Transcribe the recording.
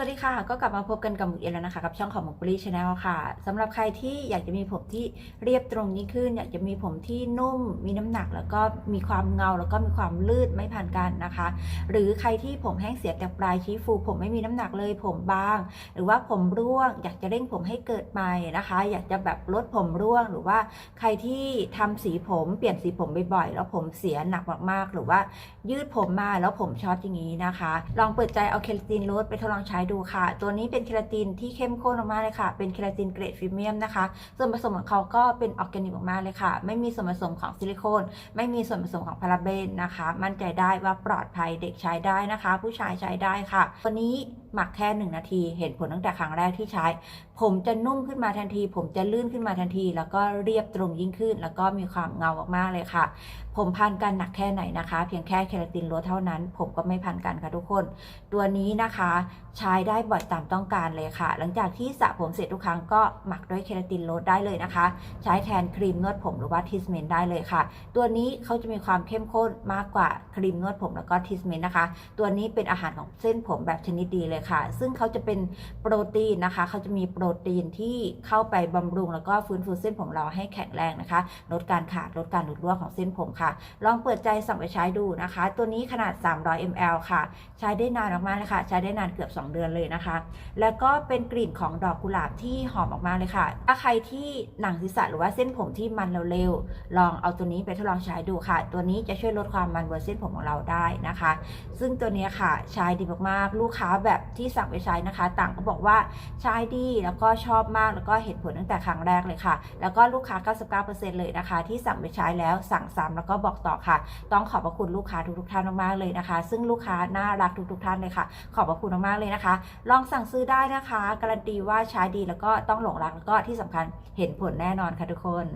สวัสดีค่ะ ก็กลับมาพบกันกับหมุกเอียนแล้วนะคะ กับช่องของหมุกปรีชาแนลค่ะสำหรับใครที่อยากจะมีผมที่เรียบตรงยิ่งขึ้น อยากจะมีผมที่นุ่ม มีน้ำหนัก แล้วก็มีความเงา แล้วก็มีความลื่นไม่ผ่านกันนะคะ หรือใครที่ผมแห้งเสียแต่ปลายชี้ฟู ผมไม่มีน้ำหนักเลย ผมบาง หรือว่าผมร่วง อยากจะเร่งผมให้เกิดใหม่นะคะ อยากจะแบบลดผมร่วง หรือว่าใครที่ทำสีผมเปลี่ยนสีผมบ่อยๆ แล้วผมเสียหนักมากๆ หรือว่ายืดผมมาแล้วผมช็อตอย่างนี้นะคะ ลองเปิดใจเอาเคลาตินโรสไปทดลองใช้ดูค่ะ ตัวนี้เป็นเคราตินที่เข้มข้นมากเลยค่ะ เป็นเคราตินเกรดฟิเมียมนะคะ ส่วนผสมของเขาก็เป็นออร์แกนิกมากเลยค่ะ ไม่มีส่วนผสมของซิลิโคน ไม่มีส่วนผสมของพาราเบนนะคะ มั่นใจได้ว่าปลอดภัยเด็กใช้ได้นะคะ ผู้ชายใช้ได้ค่ะ ตัวนี้หมักแค่1นาที เห็นผลตั้งแต่ครั้งแรกที่ใช้ ผมจะนุ่มขึ้นมาทันที ผมจะลื่นขึ้นมาทันที แล้วก็เรียบตรงยิ่งขึ้น แล้วก็มีความเงามากๆเลยค่ะ ผมพันกันหนักแค่ไหนนะคะ เพียงแค่เคลาตินโรสเท่านั้น ผมก็ไม่พันกันค่ะทุกคน ตัวนี้นะคะ ใช้ได้บ่อยตามต้องการเลยค่ะ หลังจากที่สระผมเสร็จทุกครั้งก็หมักด้วยเคลาตินโรสได้เลยนะคะ ใช้แทนครีมนวดผมหรือว่าทิสเมนได้เลยค่ะ ตัวนี้เขาจะมีความเข้มข้นมากกว่าครีมนวดผมแล้วก็ทิสเมนนะคะ ตัวนี้เป็นอาหารของเส้นผมแบบชนิดดีเลยค่ะซึ่งเขาจะเป็นโปรตีนนะคะ เขาจะมีโปรตีนที่เข้าไปบำรุง แล้วก็ฟื้นฟูเส้นผมเราให้แข็งแรงนะคะ ลดการขาด ลดการหลุดร่วงของเส้นผมค่ะ ลองเปิดใจสั่งไปใช้ดูนะคะ ตัวนี้ขนาด 300 ml ค่ะ ใช้ได้นานมากๆเลยค่ะ ใช้ได้นานเกือบ 2 เดือนเลยนะคะ แล้วก็เป็นกลิ่นของดอกกุหลาบที่หอมออกมาเลยค่ะ ถ้าใครที่หนังศีรษะหรือว่าเส้นผมที่มันเร็วๆ ลองเอาตัวนี้ไปทดลองใช้ดูค่ะ ตัวนี้จะช่วยลดความมันบนเส้นผมของเราได้นะคะ ซึ่งตัวนี้ค่ะใช้ดีมากๆ ลูกค้าแบบที่สั่งไปใช้นะคะ ต่างก็บอกว่าใช้ดีแล้วก็ชอบมากแล้วก็เห็นผลตั้งแต่ครั้งแรกเลยค่ะ แล้วก็ลูกค้า 99%เลยนะคะ ที่สั่งไปใช้แล้วสั่งซ้ำแล้วก็บอกต่อค่ะ ต้องขอบพระคุณลูกค้าทุกๆท่านมากๆเลยนะคะ ซึ่งลูกค้าน่ารักทุกๆท่านเลยค่ะ ขอบพระคุณมากๆเลยนะคะ ลองสั่งซื้อได้นะคะ การันตีว่าใช้ดีแล้วก็ต้องหลงรักแล้วก็ที่สำคัญเห็นผลแน่นอนค่ะทุกคน